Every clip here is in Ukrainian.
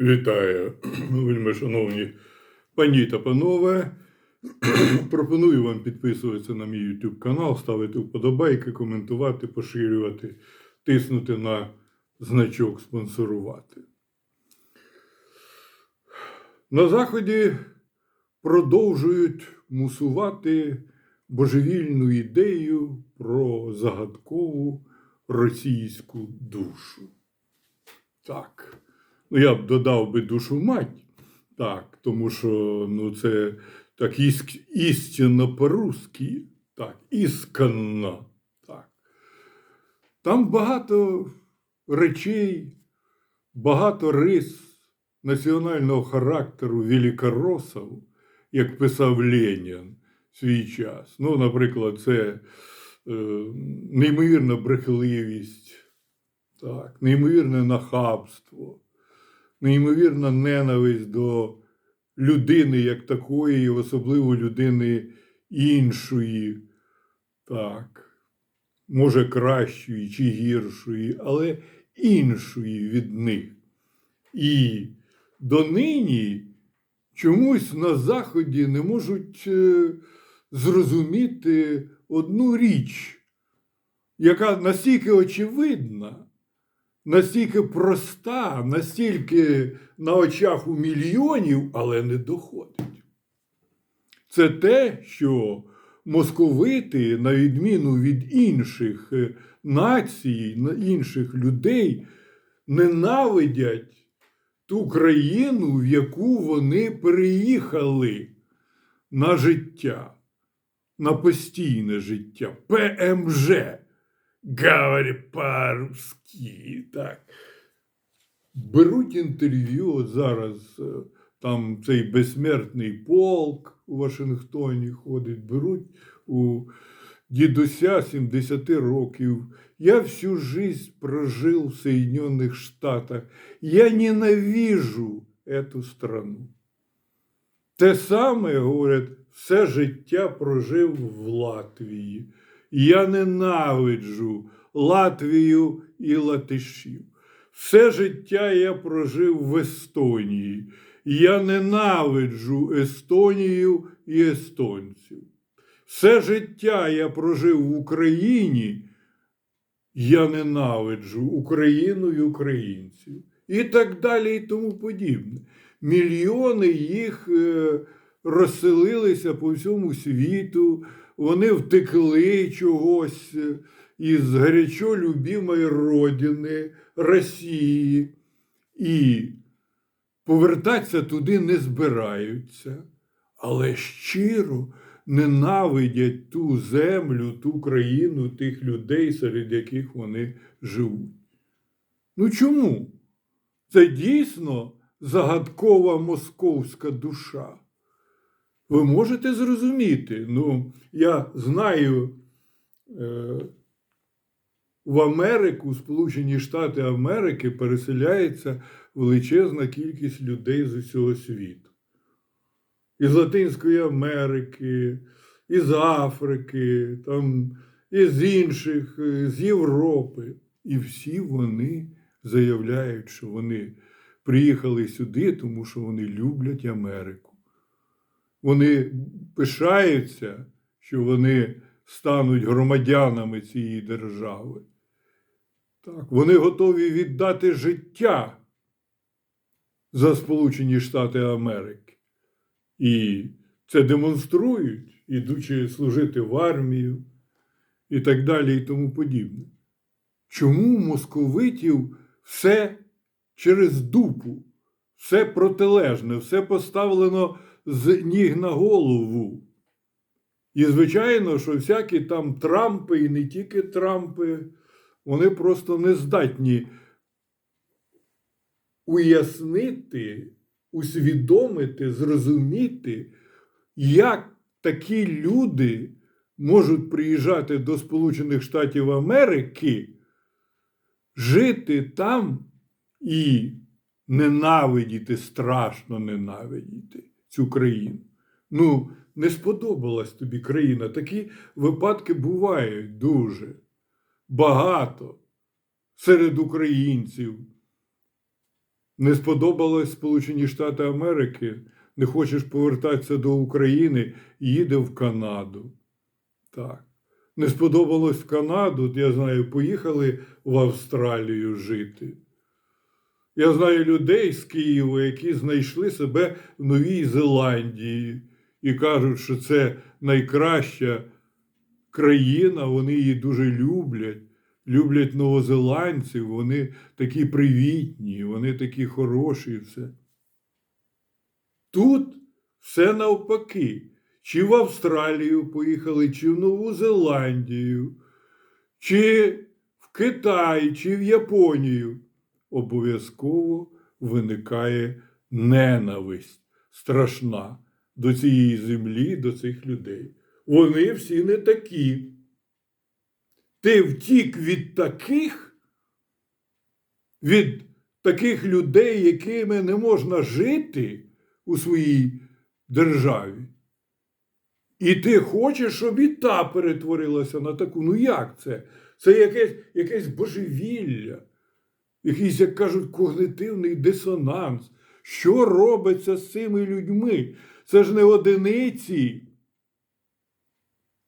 Вітаю, вельми шановні пані та панове. Пропоную вам підписуватися на мій YouTube канал, ставити вподобайки, коментувати, поширювати, тиснути на значок спонсорувати. На Заході продовжують мусувати божевільну ідею про загадкову російську душу. Так. Я б додав би душу мать, так, тому що ну, це так істинно по-русски, так, ісканно. Так. Там багато речей, багато рис національного характеру великоросів, як писав Ленін в свій час. Ну, наприклад, це е, неймовірна брехливість, так, неймовірне нахабство неймовірна ненависть до людини як такої, особливо людини іншої, так, може кращої чи гіршої, але іншої від них. І донині чомусь на Заході не можуть е, зрозуміти одну річ, яка настільки очевидна настільки проста, настільки на очах у мільйонів, але не доходить. Це те, що московити, на відміну від інших е, націй, інших людей, ненавидять ту країну, в яку вони переїхали на життя, на постійне життя, ПМЖ говорить по-русски. Так. Беруть інтерв'ю от зараз. е, Там цей безсмертний полк у Вашингтоні ходить, беруть у дідуся 70 років. Я всю жизнь прожил в Соединенных Штатах. Я ненавижу эту страну. Те саме, говорять, все життя прожив в Латвії. Я ненавиджу Латвію і латишів. Все життя я прожив в Естонії. Я ненавиджу Естонію і естонців. Все життя я прожив в Україні. Я ненавиджу Україну і українців. І так далі, і тому подібне. Мільйони їх е, розселилися по всьому світу, вони втекли чогось е, із гарячо любимої родини Росії і повертатися туди не збираються, але щиро ненавидять ту землю, ту країну, тих людей, серед яких вони живуть. Ну чому? Це дійсно загадкова московська душа. Ви можете зрозуміти, ну, я знаю е, в Америку, Сполучені Штати Америки переселяється величезна кількість людей з усього світу. Із Латинської Америки, із Африки, там, із інших, е, з Європи. І всі вони заявляють, що вони приїхали сюди, тому що вони люблять Америку. Вони пишаються, що вони стануть громадянами цієї держави. Так, вони готові віддати життя за Сполучені Штати Америки. І це демонструють, ідучи служити в армію і так далі, і тому подібне. Чому московитів все через дупу, все протилежне, все поставлено з ніг на голову? І, звичайно, що всякі там Трампи, і не тільки Трампи, вони просто не здатні уяснити, усвідомити, зрозуміти, як такі люди можуть приїжджати до Сполучених Штатів Америки, жити там і ненавидіти, страшно ненавидіти цю країну. Ну, не сподобалась тобі країна. Такі випадки бувають дуже багато серед українців. Не сподобалось Сполучені Штати Америки, не хочеш повертатися до України, їде в Канаду. Так. Не сподобалось в Канаду, я знаю, поїхали в Австралію жити. Я знаю людей з Києва, які знайшли себе в Новій Зеландії і кажуть, що це найкраща країна, вони її дуже люблять. Люблять новозеландців, вони такі привітні, вони такі хороші. Все. Тут все навпаки. Чи в Австралію поїхали, чи в Нову Зеландію, чи в Китай, чи в Японію. Обов'язково виникає ненависть страшна до цієї землі, до цих людей. Вони всі не такі. Ти втік від таких, від таких людей, якими не можна жити у своїй державі. І ти хочеш, щоб і та перетворилася на таку. Ну як це? Це якесь, якесь божевілля, якийсь, як кажуть, когнитивний дисонанс. Що робиться з цими людьми? Це ж не одиниці,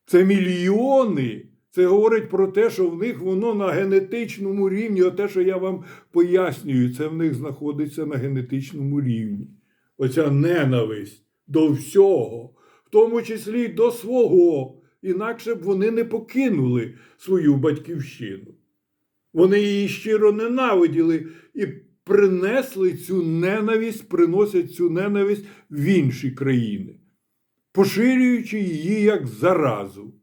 це мільйони. Це говорить про те, що в них воно на генетичному рівні, те, що я вам пояснюю, це в них знаходиться на генетичному рівні. Оця ненависть до всього, в тому числі й до свого. Інакше б вони не покинули свою батьківщину. Вони її щиро ненавиділи і принесли цю ненависть, приносять цю ненависть в інші країни, поширюючи її як заразу.